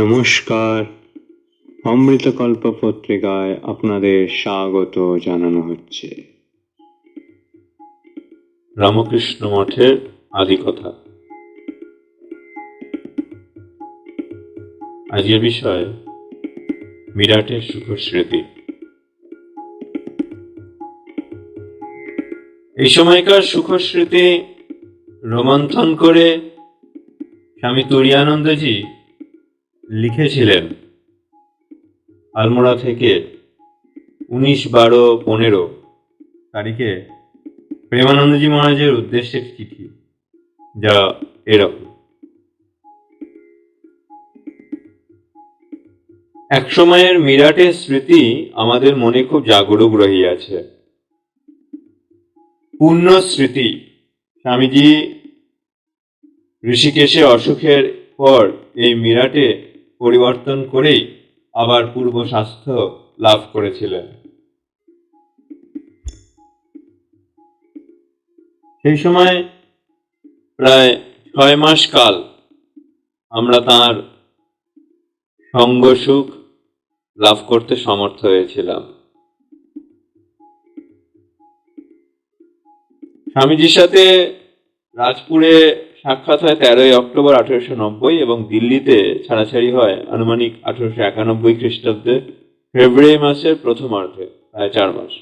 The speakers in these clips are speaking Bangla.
নমস্কার। অমৃতকল্প পত্রিকায় আপনাদের স্বাগত জানানো হচ্ছে। রামকৃষ্ণ মঠের আদি কথা আজকের বিষয় বিরাটের সুখ স্মৃতি। এই সময়কার সুখ স্মৃতি রোমন্থন করে স্বামী তুরিয়ানন্দজি লিখেছিলেন। আলমোড়া থেকে উনিশ বারো পনেরো তারিখে প্রেমানন্দজি মহারাজের উদ্দেশ্যে চিঠি, যা এরকম। এক সময়ের মিরাটের স্মৃতি আমাদের মনে খুব জাগরুক রহিয়াছে। পূর্ণ স্মৃতি স্বামীজি ঋষিকেশে অসুখের পর এই মিরাটে পরিবর্তন করেই আবার পূর্ব স্বাস্থ্য লাভ করেছিলেন। সেই সময় প্রায় ছয় মাস কাল আমরা তার সঙ্গ সুখ লাভ করতে সমর্থ হয়েছিলাম। স্বামীজির সাথে রাজপুরে সাক্ষাৎ হয় তেরোই অক্টোবর আঠেরোশো নব্বই এবং দিল্লিতে ছাড়াছাড়ি হয় আনুমানিক আঠেরোশো একানব্বই খ্রিস্টাব্দে ফেব্রুয়ারি মাসের প্রথমার্ধে, প্রায় চার মাস।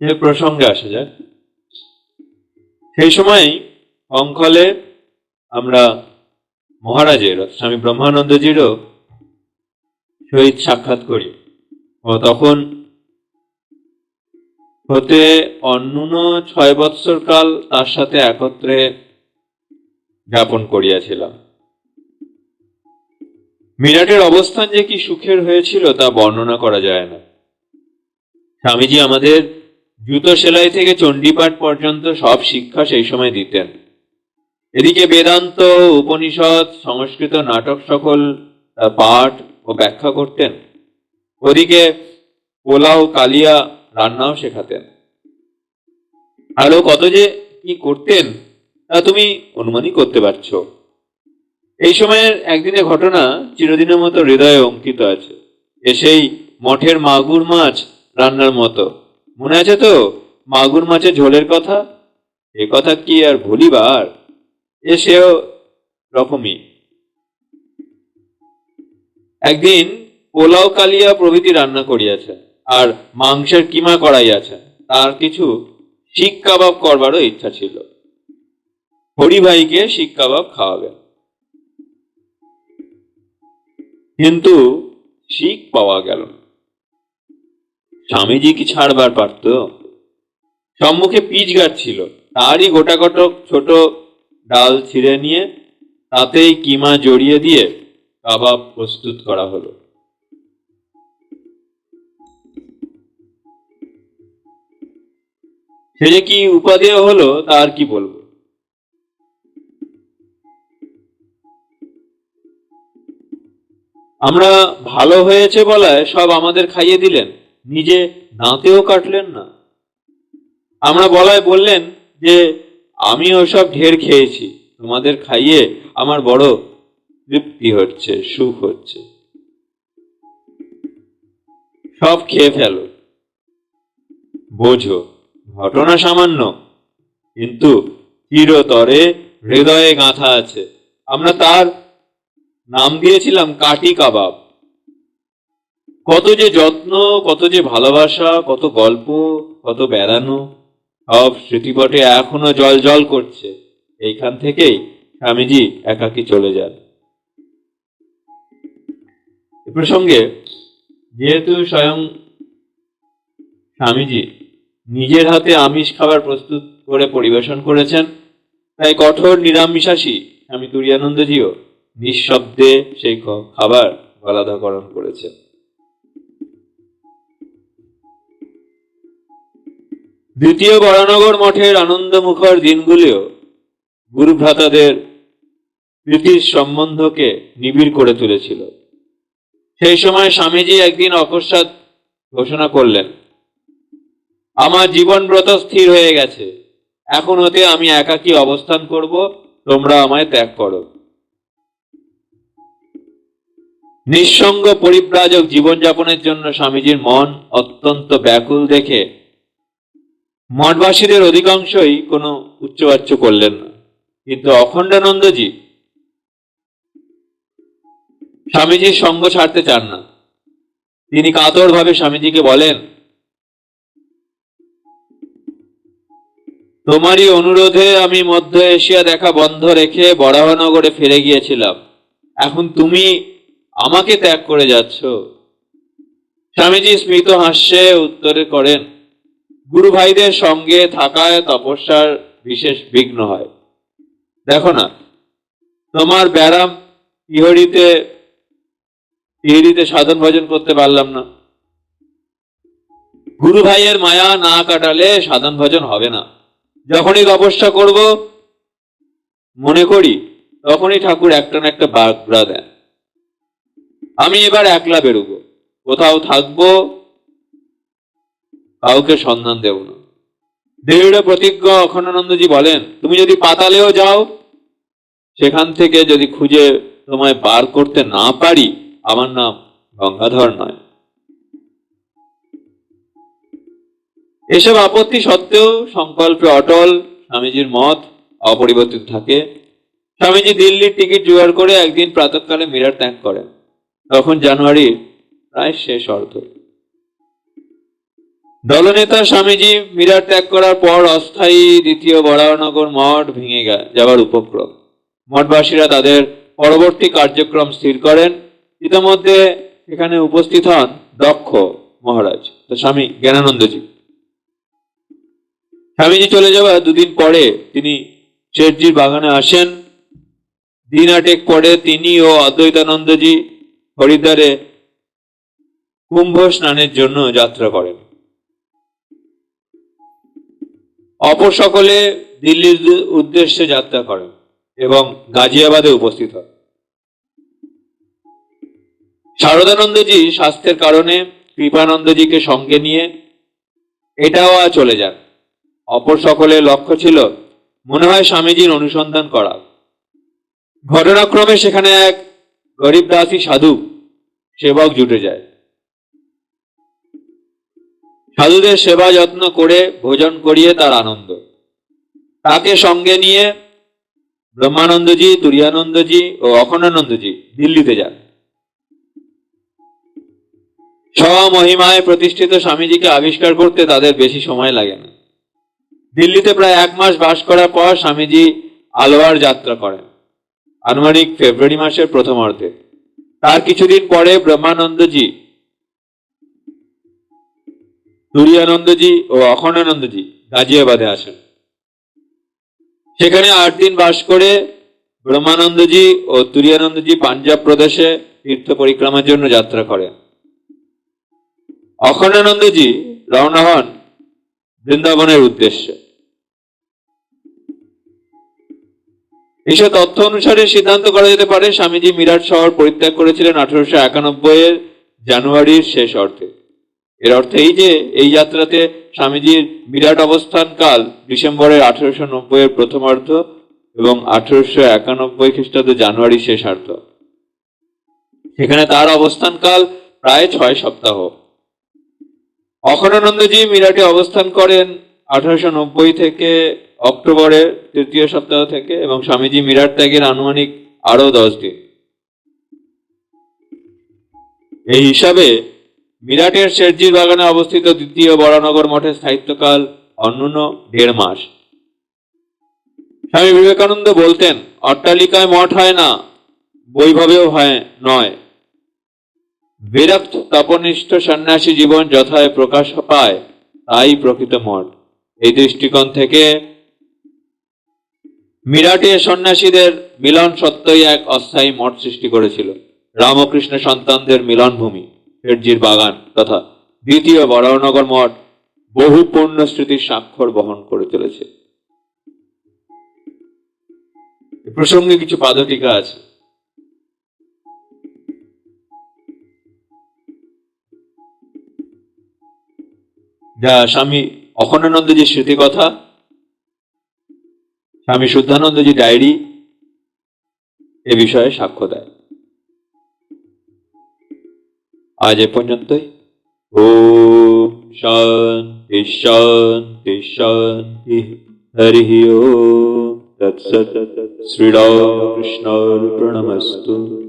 এ প্রসঙ্গে আসা যাক। সেই সময় অঙ্কলে আমরা মহারাজের স্বামী ব্রহ্মানন্দজিরও সহিত সাক্ষাৎ করি। ও তখন হতে অন্যূন ছয় বৎসর কাল তার সাথে একত্রে যাপন করিয়াছিলাম। মিরাটের অবস্থান যে কি সুখের হয়েছিল তা বর্ণনা করা যায় না। স্বামীজি আমাদের জুতো সেলাই থেকে চণ্ডীপাঠ পর্যন্ত সব শিক্ষা সেই সময় দিতেন। এদিকে বেদান্ত, উপনিষদ, সংস্কৃত নাটক সকল পাঠ ও ব্যাখ্যা করতেন। ওদিকে পোলাও, কালিয়া রান্নাও শেখাতেন। আরও কত যে কি করতেন, তা তুমি অনুমানই করতে পারছ। এই সময়ের একদিনের ঘটনা চিরদিনের মতো হৃদয়ে অঙ্কিত আছে। এসেই মঠের মাগুর মাছ রান্নার মতো। মনে আছে তো, মাগুর মাছের ঝোলের কথা? এ কথা কি আর ভুলিবার? এ সেও রকমই। একদিন পোলাও কালিয়া প্রভৃতি রান্না করিয়াছেন। আর মাংসের কিমা করাইয়াছেন তার কিছু শিক কাবাব করবারও ইচ্ছা ছিল। হরিভাইকে শিক কাবাব খাওয়াবেন। কিন্তু শিক পাওয়া গেল স্বামীজি কি ছাড়বার পারত? সম্মুখে পিচ গাছ ছিল তারই গোটা কটক ছোট ডাল ছিঁড়ে নিয়ে তাতেই কিমা জড়িয়ে দিয়ে কাবাব প্রস্তুত করা হলো। সে যে কি উপাদেয় হলো, তার কি বলব? আমরা ভালো হয়েছে বলায় সব আমাদের খাইয়ে দিলেন, নিজে দাঁতেও কাটলেন না। আমরা বলায় বললেন যে আমি ওসব ঢের খেয়েছি, তোমাদের খাইয়ে আমার বড় তৃপ্তি হচ্ছে, সুখ হচ্ছে। সব খেয়ে ফেলো। বোঝো ঘটনা সামান্য, কিন্তু চিরতরে হৃদয়ে গাঁথা আছে। আমরা তার নাম দিয়েছিলাম কাটি কাবাব। কত যে যত্ন, কত যে ভালোবাসা, কত গল্প, কত বেড়ানো, সব স্মৃতিপটে এখনও জল জল করছে। এইখান থেকেই স্বামীজি একাকি চলে যান। এ প্রসঙ্গে যেহেতু স্বয়ং স্বামীজি নিজের হাতে আমিষ খাবার প্রস্তুত করে পরিবেশন করেছেন। তাই কঠোর নিরামিষাসী স্বামী তুরিয়ানন্দজিও নিঃশব্দে সেই খাবার গলাধকরণ করেছেন। দ্বিতীয় বরানগর মঠের আনন্দমুখর দিনগুলিও গুরুভ্রাতাদের প্রীতির সম্বন্ধকে নিবিড় করে তুলেছিল। সেই সময় স্বামীজি একদিন অকস্মাৎ ঘোষণা করলেন আমার জীবন ব্রত স্থির হয়ে গেছে। এখন হতে আমি একাকী অবস্থান করব? তোমরা আমায় ত্যাগ করো। নিঃসঙ্গ পরিব্রাজক জীবনযাপনের জন্য স্বামীজির মন অত্যন্ত ব্যাকুল দেখে মঠবাসীদের অধিকাংশই কোনো উচ্চবাচ্য করলেন না। কিন্তু অখণ্ডানন্দজি স্বামীজির সঙ্গ ছাড়তে চান না। তিনি কাতরভাবে স্বামীজিকে বলেন তোমারই অনুরোধে আমি মধ্য এশিয়া দেখা বন্ধ রেখে বরাহনগরে ফিরে গিয়েছিলাম। এখন তুমি আমাকে ত্যাগ করে যাচ্ছ। স্বামীজি স্মিত হাস্যে উত্তরে করেন, গুরু ভাইদের সঙ্গে থাকায় তপস্যার বিশেষ বিঘ্ন হয়। দেখো না, তোমার ব্যারাম ইহরিতে ইহরিতে সাধন ভজন করতে পারলাম না। গুরু ভাইয়ের মায়া না কাটালে সাধন ভজন হবে না। যখনই তপস্যা করব, মনে করি তখনই ঠাকুর একটা না একটা বাগড়া দেন। আমি এবার একলা বেরোবো, কোথাও থাকব, কাউকে সন্ধান দেব না। দৃঢ় প্রতিজ্ঞ অখণ্ডানন্দজি বলেন, তুমি যদি পাতালেও যাও, সেখান থেকে যদি খুঁজে তোমায় বার করতে না পারি, আমার নাম গঙ্গাধর নয়। এসব আপত্তি সত্ত্বেও সংকল্পে অটল স্বামীজির মত অপরিবর্তিত থাকে। স্বামীজি দিল্লির টিকিট জোগাড় করে একদিন প্রাতকালে মিরাট ত্যাগ করেন। তখন জানুয়ারি প্রায় শেষ অর্ধ। দলনেতা স্বামীজি মিরার ত্যাগ করার পর অস্থায়ী দ্বিতীয় বরাহনগর মঠ ভেঙে যাওয়ার উপক্রম। মঠবাসীরা তাদের পরবর্তী কার্যক্রম স্থির করেন। ইতিমধ্যে এখানে উপস্থিত হন দক্ষ মহারাজ, তো স্বামী জ্ঞানানন্দজি। স্বামীজি চলে যাওয়া দুদিন পরে, তিনি শেঠজির বাগানে আসেন। দিন আটেক পরে তিনি ও অদ্বৈতানন্দজি হরিদ্বারে কুম্ভ স্নানের জন্য যাত্রা করেন। অপর সকলে দিল্লির উদ্দেশ্যে যাত্রা করেন এবং গাজিয়াবাদে উপস্থিত হন। শারদানন্দজি স্বাস্থ্যের কারণে কৃপানন্দজিকে সঙ্গে নিয়ে এটাও চলে যান। অপর সকলের লক্ষ্য ছিল। মনে হয় স্বামীজির অনুসন্ধান করা। ঘটনাক্রমে সেখানে এক গরিব দাসী সাধু, সেবক জুটে যায়। সাধুদের সেবা যত্ন করে ভোজন করিয়ে তার আনন্দ। তাকে সঙ্গে নিয়ে ব্রহ্মানন্দজি, তুরিয়ানন্দজি ও অখণ্ডানন্দজি দিল্লিতে যান। স্বমহিমায় প্রতিষ্ঠিত স্বামীজিকে আবিষ্কার করতে তাদের বেশি সময় লাগে না। দিল্লিতে প্রায় এক মাস বাস করার পর স্বামীজি আলোয়ার যাত্রা করেন। আনুমানিক ফেব্রুয়ারি মাসের প্রথমার্ধে তার কিছুদিন পরে ব্রহ্মানন্দজি তুরিয়ানন্দজি ও অখণ্ডানন্দজি গাজিয়াবাদে আসেন। সেখানে আট দিন বাস করে ব্রহ্মানন্দজি ও তুরিয়ানন্দজি পাঞ্জাব প্রদেশে তীর্থ পরিক্রমার জন্য যাত্রা করেন। অখণ্ডানন্দজি রওনা হন বৃন্দাবনের উদ্দেশ্যে। এইসব তথ্য অনুসারে সিদ্ধান্ত করা যেতে পারে, স্বামীজি মিরাট শহর পরিত্যাগ করেছিলেন আঠারোশো একানব্বই এর জানুয়ারির শেষ অর্থে। এর অর্থ এই যে, এই যাত্রাতে স্বামীজির বিরাট অবস্থানকাল ডিসেম্বরের আঠারোশো নব্বই এর প্রথমার্ধ এবং আঠারোশো একানব্বই খ্রিস্টাব্দ জানুয়ারি শেষার্ধ সেখানে তার অবস্থানকাল প্রায় ছয় সপ্তাহ। অখণ্ডানন্দজি মিরাটে অবস্থান করেন আঠারোশো নব্বই থেকে অক্টোবরের তৃতীয় সপ্তাহ থেকে এবং স্বামীজি মিরাট ত্যাগের আনুমানিক আরও দশ দিন। এই হিসাবে মিরাটের শেরজির বাগানে অবস্থিত দ্বিতীয় বরানগর মঠের স্থায়িত্বকাল অন্যূন দেড় মাস। স্বামী বিবেকানন্দ বলতেন, অট্টালিকায় মঠ হয় না, বৈভবেও হয় নয়। বিরক্ত তপনিষ্ঠ সন্ন্যাসী জীবন যথায় প্রকাশ পায়, তাই প্রকৃত মঠ। এই দৃষ্টিকোণ থেকে মিরাটে সন্ন্যাসীদের মিলন সত্যই এক অস্থায়ী মঠ সৃষ্টি করেছিল। রামকৃষ্ণ সন্তানদের মিলন ভূমি শেঠজির বাগান তথা দ্বিতীয় বরাহনগর মঠ বহু পূর্ণ স্মৃতির স্বাক্ষর বহন করে চলেছে। প্রসঙ্গে কিছু পাদটিকা আছে। যা স্বামী অখণ্ডানন্দজির স্মৃতিকথা, স্বামী শুদ্ধানন্দজি ডায়েরি এ বিষয়ে সাক্ষ্য দেয়। আজ এ পর্যন্তই। ও শান্তি শান্তি শান্তি। হরি ও তৎসৎ। শ্রীরামকৃষ্ণার্পণমস্তু।